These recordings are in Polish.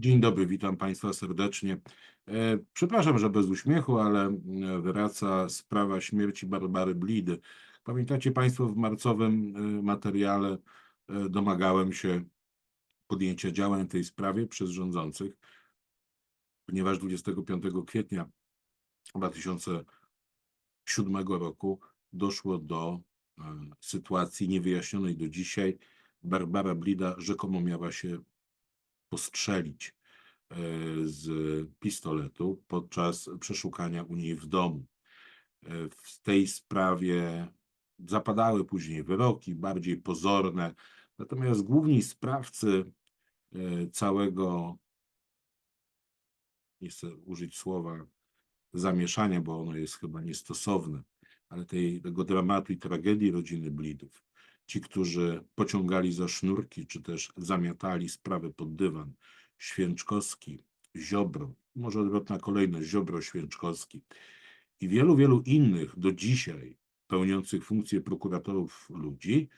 Dzień dobry, witam Państwa serdecznie. E, Przepraszam, że bez uśmiechu, ale mm, wraca sprawa śmierci Barbary Blidy. Pamiętacie Państwo, w marcowym e, materiale e, domagałem się podjęcia działań w tej sprawie przez rządzących, ponieważ 25 kwietnia 2007 roku doszło do e, sytuacji niewyjaśnionej do dzisiaj. Barbara Blida rzekomo miała się postrzelić e, z pistoletu podczas przeszukania u niej w domu. E, W tej sprawie zapadały później wyroki, bardziej pozorne, natomiast główni sprawcy e, całego, nie chcę użyć słowa zamieszania, bo ono jest chyba niestosowne, ale tej, tego dramatu i tragedii rodziny Blidów, ci, którzy pociągali za sznurki, czy też zamiatali sprawę pod dywan, Święczkowski, Ziobro, może odwrotna kolejność, Ziobro, Święczkowski i wielu, wielu innych do dzisiaj pełniących funkcje prokuratorów ludzi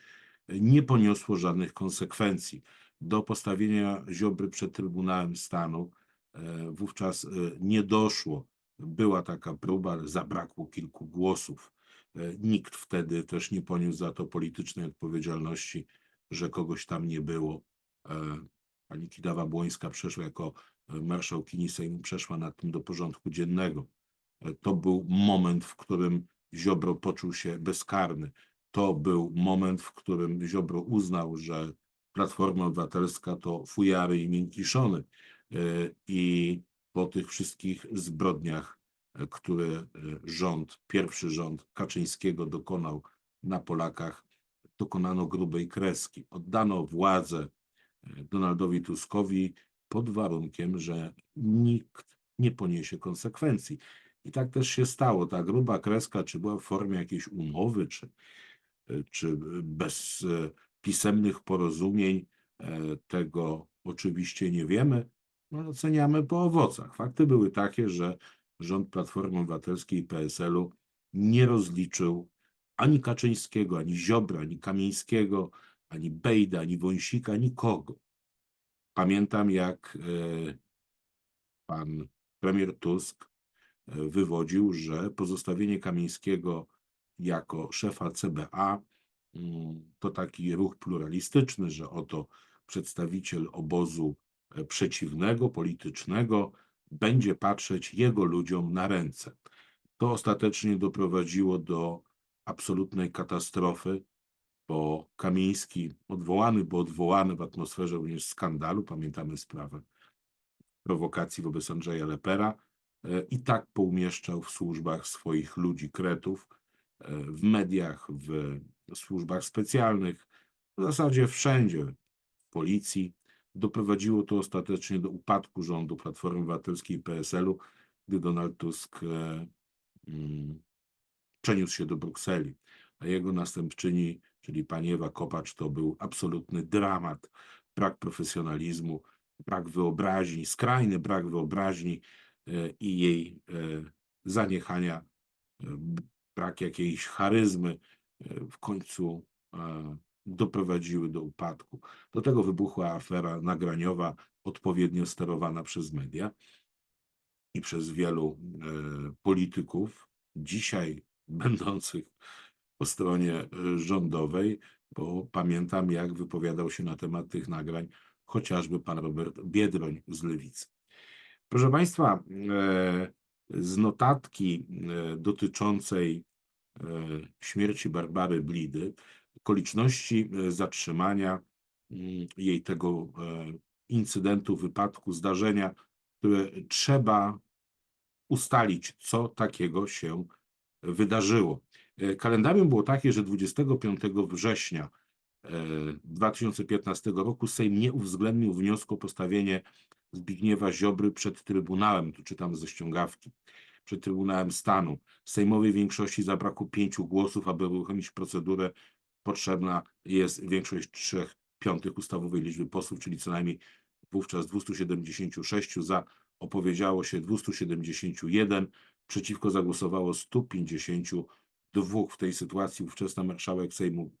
nie poniosło żadnych konsekwencji. Do postawienia Ziobry przed Trybunałem Stanu e, wówczas e, nie doszło. Była taka próba, ale zabrakło kilku głosów. E, Nikt wtedy też nie poniósł za to politycznej odpowiedzialności, że kogoś tam nie było. E, Pani Kidawa-Błońska przeszła jako e, marszałkini Sejmu, przeszła nad tym do porządku dziennego. To był moment, w którym Ziobro poczuł się bezkarny. To był moment, w którym Ziobro uznał, że Platforma Obywatelska to fujary i miękiszony. I po tych wszystkich zbrodniach, które e, rząd, pierwszy rząd Kaczyńskiego dokonał na Polakach, dokonano grubej kreski. Oddano władzę e, Donaldowi Tuskowi pod warunkiem, że nikt nie poniesie konsekwencji. I tak też się stało. Ta gruba kreska, czy była w formie jakiejś umowy, czy, e, czy bez pisemnych porozumień, e, tego oczywiście nie wiemy. No, oceniamy po owocach. Fakty były takie, że rząd Platformy Obywatelskiej i PSL-u nie rozliczył ani Kaczyńskiego, ani Ziobra, ani Kamińskiego, ani Bejda, ani Wąsika, nikogo. Pamiętam, jak e, pan premier Tusk e, wywodził, że pozostawienie Kamińskiego jako szefa CBA mm, to taki ruch pluralistyczny, że oto przedstawiciel obozu e, przeciwnego, politycznego będzie patrzeć jego ludziom na ręce. To ostatecznie doprowadziło do absolutnej katastrofy, bo Kamiński odwołany, bo odwołany w atmosferze również skandalu, pamiętamy sprawę prowokacji wobec Andrzeja Lepera, e, i tak poumieszczał w służbach swoich ludzi, kretów, e, w mediach, w służbach specjalnych, w zasadzie wszędzie, w policji. Doprowadziło to ostatecznie do upadku rządu Platformy Obywatelskiej i PSL-u, gdy Donald Tusk e, mm, przeniósł się do Brukseli, a jego następczyni, czyli pani Ewa Kopacz, to był absolutny dramat, brak profesjonalizmu, brak wyobraźni, skrajny brak wyobraźni e, i jej e, zaniechania, brak jakiejś charyzmy w końcu doprowadziły do upadku. Do tego wybuchła afera nagraniowa, odpowiednio sterowana przez media i przez wielu e, polityków, dzisiaj będących po stronie e, rządowej, bo pamiętam, jak wypowiadał się na temat tych nagrań chociażby pan Robert Biedroń z Lewicy. Proszę Państwa, e, z notatki dotyczącej śmierci Barbary Blidy, okoliczności e, zatrzymania mm, jej tego e, incydentu, wypadku, zdarzenia, które trzeba ustalić, co takiego się wydarzyło. E, Kalendarium było takie, że 25 września e, 2015 roku Sejm nie uwzględnił wniosku o postawienie Zbigniewa Ziobry przed Trybunałem, tu czytam ze ściągawki, przed Trybunałem Stanu. Sejmowej większości zabrakło pięciu głosów, aby uruchomić procedurę. Potrzebna jest większość trzech piątych ustawowej liczby posłów, czyli co najmniej wówczas 276 za, opowiedziało się 271, przeciwko zagłosowało 152. W tej sytuacji ówczesna marszałek Sejmu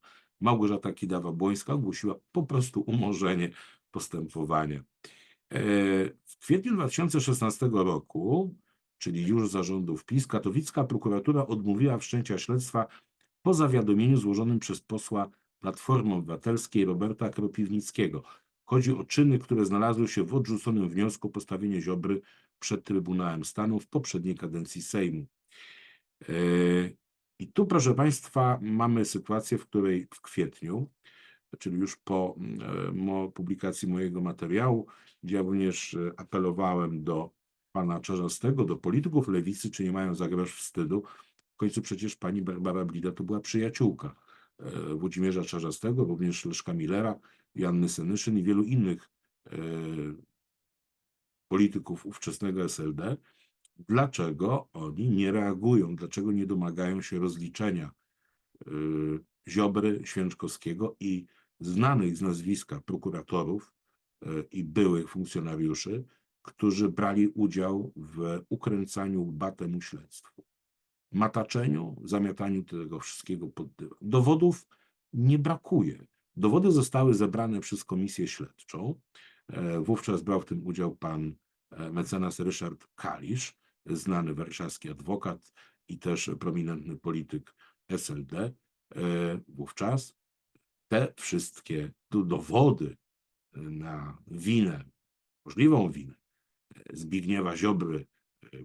Małgorzata Kidawa-Błońska ogłosiła po prostu umorzenie postępowania. E, W kwietniu 2016 roku, czyli już za rządów PiS, katowicka prokuratura odmówiła wszczęcia śledztwa po zawiadomieniu złożonym przez posła Platformy Obywatelskiej Roberta Kropiwnickiego. Chodzi o czyny, które znalazły się w odrzuconym wniosku o postawienie Ziobry przed Trybunałem Stanu w poprzedniej kadencji Sejmu. E, I tu, proszę Państwa, mamy sytuację, w której w kwietniu, czyli już po e, mo, publikacji mojego materiału, gdzie ja również e, apelowałem do pana Czarzastego, do polityków lewicy, czy nie mają zagraż wstydu. Końcu przecież pani Barbara Blida to była przyjaciółka e, Włodzimierza Czarzastego, również Leszka Millera, Janny Senyszyn i wielu innych e, polityków ówczesnego SLD. Dlaczego oni nie reagują? Dlaczego nie domagają się rozliczenia e, Ziobry, Święczkowskiego i znanych z nazwiska prokuratorów i byłych funkcjonariuszy, którzy brali udział w ukręcaniu łba temu śledztwu, mataczeniu, zamiataniu tego wszystkiego pod dywan. Dowodów nie brakuje. Dowody zostały zebrane przez komisję śledczą. E, Wówczas brał w tym udział pan e, mecenas Ryszard Kalisz, znany warszawski adwokat i też prominentny polityk SLD. E, Wówczas te wszystkie do- dowody na winę, możliwą winę Zbigniewa Ziobry,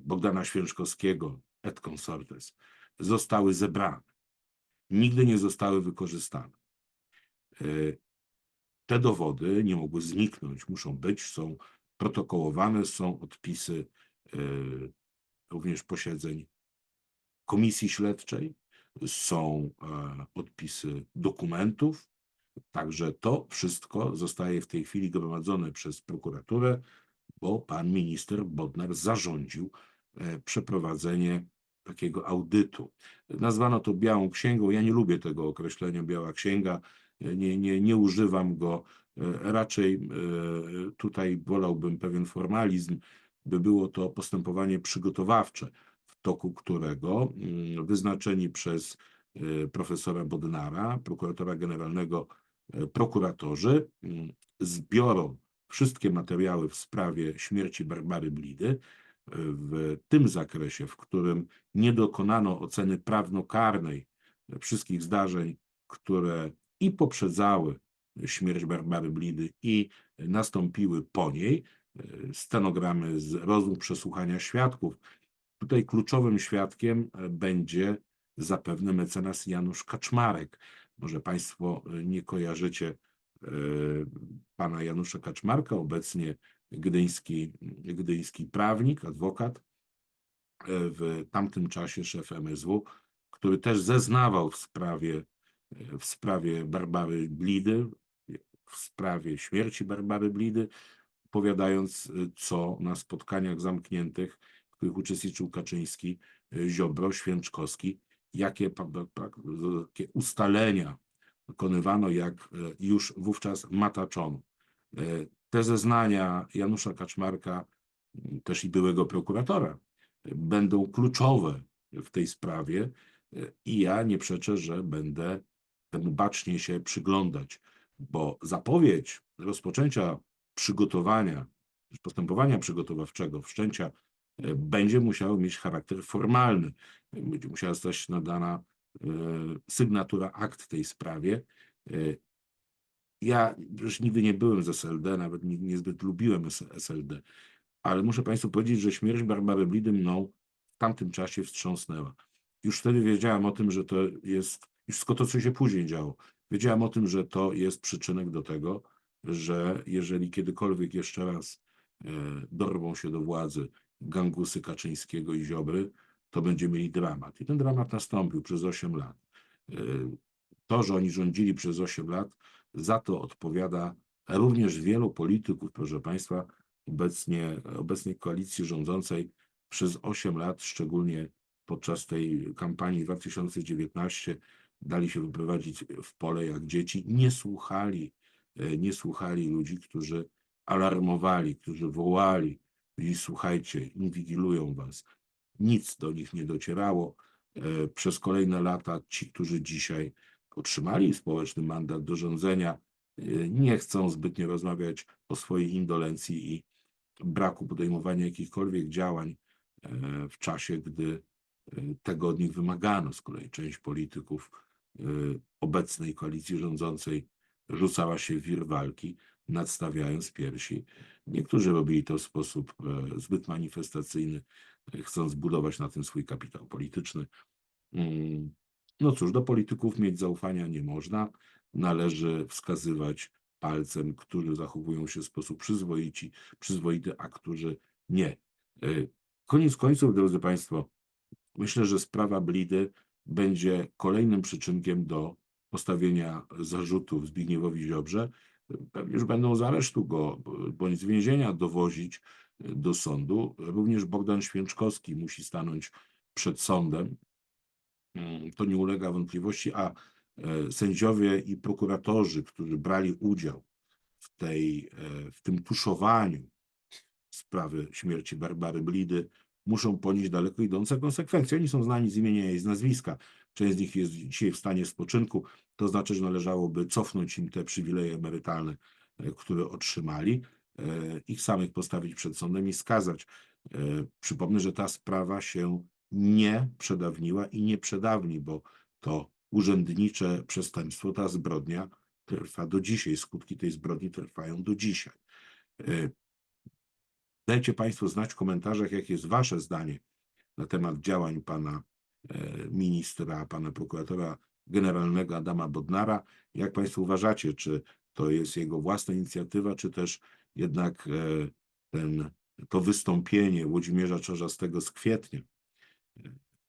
Bogdana Święczkowskiego, et consortes, zostały zebrane. Nigdy nie zostały wykorzystane. E, Te dowody nie mogły zniknąć, muszą być, są protokołowane, są odpisy e, również posiedzeń komisji śledczej, są e, odpisy dokumentów, Także to wszystko zostaje w tej chwili gromadzone przez prokuraturę, bo pan minister Bodnar zarządził przeprowadzenie takiego audytu. Nazwano to białą księgą. Ja nie lubię tego określenia biała księga. Nie, nie, nie używam go. E, Raczej e, tutaj wolałbym pewien formalizm, by było to postępowanie przygotowawcze, w toku którego mm, wyznaczeni przez e, profesora Bodnara, prokuratora generalnego prokuratorzy mm, zbiorą wszystkie materiały w sprawie śmierci Barbary Blidy w tym zakresie, w którym nie dokonano oceny prawnokarnej wszystkich zdarzeń, które i poprzedzały śmierć Barbary Blidy i nastąpiły po niej, stenogramy z rozmów przesłuchania świadków. Tutaj kluczowym świadkiem będzie zapewne mecenas Janusz Kaczmarek. Może Państwo nie kojarzycie e, pana Janusza Kaczmarka, obecnie gdyński, gdyński prawnik, adwokat, e, w tamtym czasie szef MSW, który też zeznawał w sprawie, w sprawie Barbary Blidy, w sprawie śmierci Barbary Blidy, opowiadając, e, co na spotkaniach zamkniętych, w których uczestniczył Kaczyński, e, Ziobro, Święczkowski, jakie, ustalenia dokonywano, jak już wówczas mataczono. Te zeznania Janusza Kaczmarka, m, też i byłego prokuratora, e, będą kluczowe w tej sprawie e, i ja nie przeczę, że będę temu bacznie się przyglądać, bo zapowiedź rozpoczęcia przygotowania, postępowania przygotowawczego, wszczęcia e, będzie musiało mieć charakter formalny. Będzie musiała zostać nadana sygnatura akt w tej sprawie. Ja już nigdy nie byłem z SLD, nawet nie- niezbyt lubiłem SLD, ale muszę Państwu powiedzieć, że śmierć Barbary Blidy mną w tamtym czasie wstrząsnęła. Już wtedy wiedziałem o tym, że to jest, wszystko to, co się później działo, wiedziałem o tym, że to jest przyczynek do tego, że jeżeli kiedykolwiek jeszcze raz e, dorwą się do władzy gangusy Kaczyńskiego i Ziobry, to będziemy mieli dramat. I ten dramat nastąpił przez 8 lat. E, To, że oni rządzili przez 8 lat, za to odpowiada również wielu polityków, proszę Państwa, obecnie, obecnej koalicji rządzącej przez 8 lat, szczególnie podczas tej kampanii 2019, dali się wyprowadzić w pole jak dzieci, nie słuchali, nie słuchali ludzi, którzy alarmowali, którzy wołali, i słuchajcie, inwigilują was. Nic do nich nie docierało. E, Przez kolejne lata ci, którzy dzisiaj otrzymali społeczny mandat do rządzenia, e, nie chcą zbytnio rozmawiać o swojej indolencji i braku podejmowania jakichkolwiek działań e, w czasie, gdy e, tego od nich wymagano. Z kolei część polityków obecnej koalicji rządzącej rzucała się w wir walki, nadstawiając piersi. Niektórzy robili to w sposób e, zbyt manifestacyjny, chcąc budować na tym swój kapitał polityczny. No cóż, do polityków mieć zaufania nie można. Należy wskazywać palcem, którzy zachowują się w sposób przyzwoici, przyzwoity, a którzy nie. E, Koniec końców, drodzy Państwo, myślę, że sprawa Blidy będzie kolejnym przyczynkiem do postawienia zarzutów Zbigniewowi Ziobrze. Pewnie już będą z aresztu go bądź z więzienia dowozić do sądu. Również Bogdan Święczkowski musi stanąć przed sądem. Mm, To nie ulega wątpliwości, a e, sędziowie i prokuratorzy, którzy brali udział w, tej, e, w tym tuszowaniu sprawy śmierci Barbary Blidy, muszą ponieść daleko idące konsekwencje. Oni są znani z imienia i z nazwiska. Część z nich jest dzisiaj w stanie spoczynku. To znaczy, że należałoby cofnąć im te przywileje emerytalne, e, które otrzymali, ich samych postawić przed sądem i skazać. Przypomnę, że ta sprawa się nie przedawniła i nie przedawni, bo to urzędnicze przestępstwo, ta zbrodnia trwa do dzisiaj. Skutki tej zbrodni trwają do dzisiaj. E, Dajcie Państwo znać w komentarzach, jakie jest Wasze zdanie na temat działań pana e, ministra, pana prokuratora generalnego Adama Bodnara. Jak Państwo uważacie, czy to jest jego własna inicjatywa, czy też jednak e, ten, to wystąpienie Włodzimierza Czarzastego z kwietnia,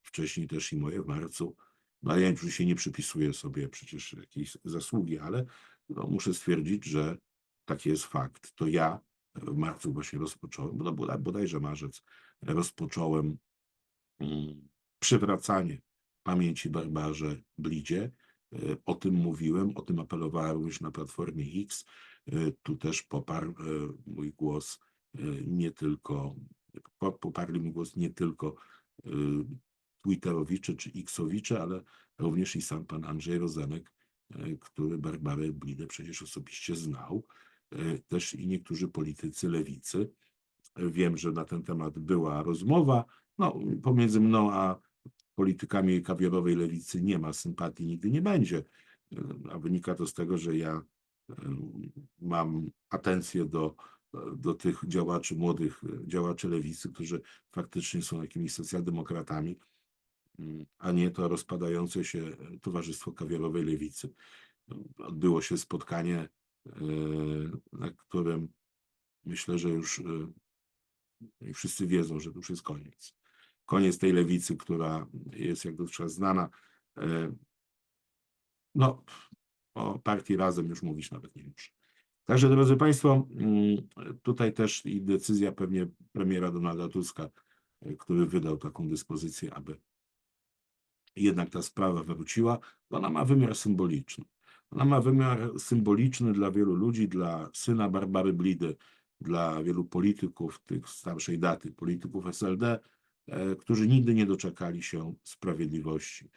wcześniej też i moje w marcu, no ja już się nie przypisuję sobie przecież jakiejś zasługi, ale no, muszę stwierdzić, że taki jest fakt. To ja w marcu właśnie rozpocząłem, no bodaj- bodajże marzec, rozpocząłem mm, przywracanie pamięci Barbarze Blidzie. E, O tym mówiłem, o tym apelowałem również na Platformie X. E, Tu też poparł e, mój głos nie tylko, po- poparli mój głos nie tylko Twitterowicze czy Xowicze, ale również i sam pan Andrzej Rozenek, e, który Barbarę Blidę przecież osobiście znał e, też i niektórzy politycy lewicy. Wiem, że na ten temat była rozmowa. No, pomiędzy mną a politykami kawiorowej lewicy nie ma sympatii, nigdy nie będzie. E, A wynika to z tego, że ja mam atencję do, do tych działaczy, młodych e, działaczy lewicy, którzy faktycznie są jakimiś socjaldemokratami, mm, a nie to rozpadające się e, Towarzystwo Kawiorowej Lewicy. Odbyło się spotkanie e, na którym myślę, że już wszyscy wiedzą, że to już jest koniec. Koniec tej lewicy, która jest jak dotychczas znana. No, o partii razem już mówić nawet nie muszę. Także, drodzy Państwo, mm, tutaj też i decyzja pewnie premiera Donalda Tuska, e, który wydał taką dyspozycję, aby jednak ta sprawa wróciła, ona ma wymiar symboliczny. Ona ma wymiar symboliczny dla wielu ludzi, dla syna Barbary Blidy, dla wielu polityków tych starszej daty, polityków SLD, e, którzy nigdy nie doczekali się sprawiedliwości.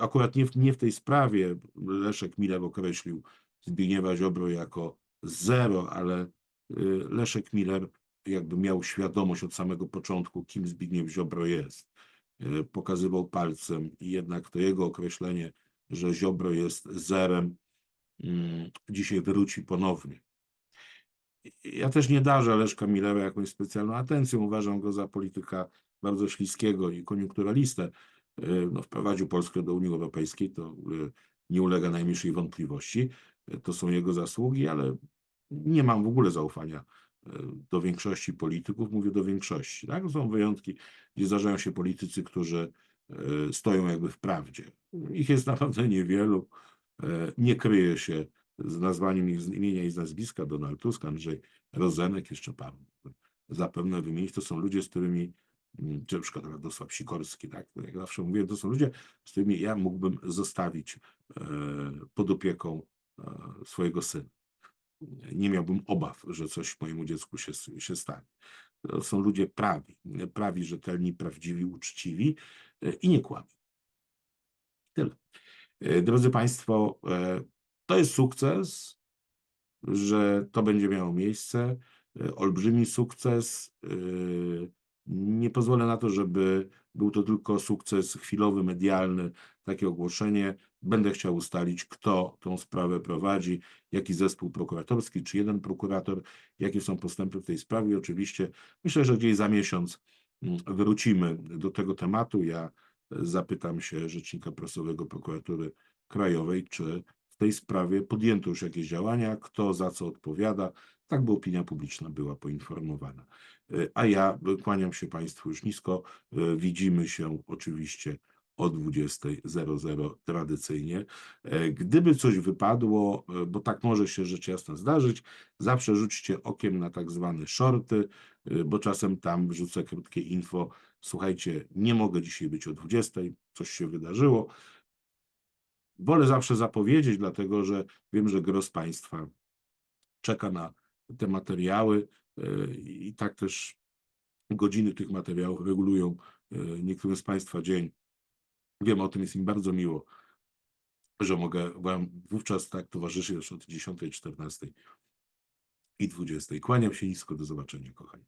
Akurat nie w, nie w tej sprawie Leszek Miller określił Zbigniewa Ziobro jako zero, ale e, Leszek Miller jakby miał świadomość od samego początku, kim Zbigniew Ziobro jest. E, Pokazywał palcem i jednak to jego określenie, że Ziobro jest zerem, mm, dzisiaj wróci ponownie. Ja też nie darzę Leszka Millera jakąś specjalną atencją. Uważam go za polityka bardzo śliskiego i koniunkturalistę. E, No, wprowadził Polskę do Unii Europejskiej, to e, nie ulega najmniejszej wątpliwości. E, To są jego zasługi, ale nie mam w ogóle zaufania do większości polityków. Mówię do większości. Tak? Są wyjątki, gdzie zdarzają się politycy, którzy stoją jakby w prawdzie. Ich jest naprawdę niewielu. Nie kryje się z nazwaniem ich z imienia i z nazwiska Donald Tusk, Andrzej Rozenek, jeszcze pan zapewne wymienić. To są ludzie, z którymi, czy na przykład Radosław Sikorski, tak, jak zawsze mówię, to są ludzie, z którymi ja mógłbym zostawić e, pod opieką e, swojego syna. Nie miałbym obaw, że coś mojemu dziecku się, się stanie. To są ludzie prawi, prawi, rzetelni, prawdziwi, uczciwi e, i nie kłamią. Tyle. Drodzy Państwo, to jest sukces. że to będzie miało miejsce. Olbrzymi sukces. Nie pozwolę na to, żeby był to tylko sukces chwilowy, medialny, takie ogłoszenie. Będę chciał ustalić, kto tą sprawę prowadzi, jaki zespół prokuratorski, czy jeden prokurator, jakie są postępy w tej sprawie. Oczywiście myślę, że gdzieś za miesiąc mm, wrócimy do tego tematu. Ja zapytam się Rzecznika Prasowego Prokuratury Krajowej, czy w tej sprawie podjęto już jakieś działania, kto za co odpowiada, tak by opinia publiczna była poinformowana. E, A ja e, kłaniam się Państwu już nisko. E, Widzimy się oczywiście o 20.00 tradycyjnie. Gdyby coś wypadło, bo tak może się rzecz jasna zdarzyć, zawsze rzućcie okiem na tak zwane shorty, bo czasem tam wrzucę krótkie info. Słuchajcie, nie mogę dzisiaj być o 20.00, coś się wydarzyło. Wolę zawsze zapowiedzieć, dlatego że wiem, że gros Państwa czeka na te materiały e, i tak też godziny tych materiałów regulują e, niektórym z Państwa dzień. Wiem o tym, jest mi bardzo miło, że mogę Wam wówczas tak towarzyszyć już od 10, 14 i 20. Kłaniam się nisko, do zobaczenia, kochani.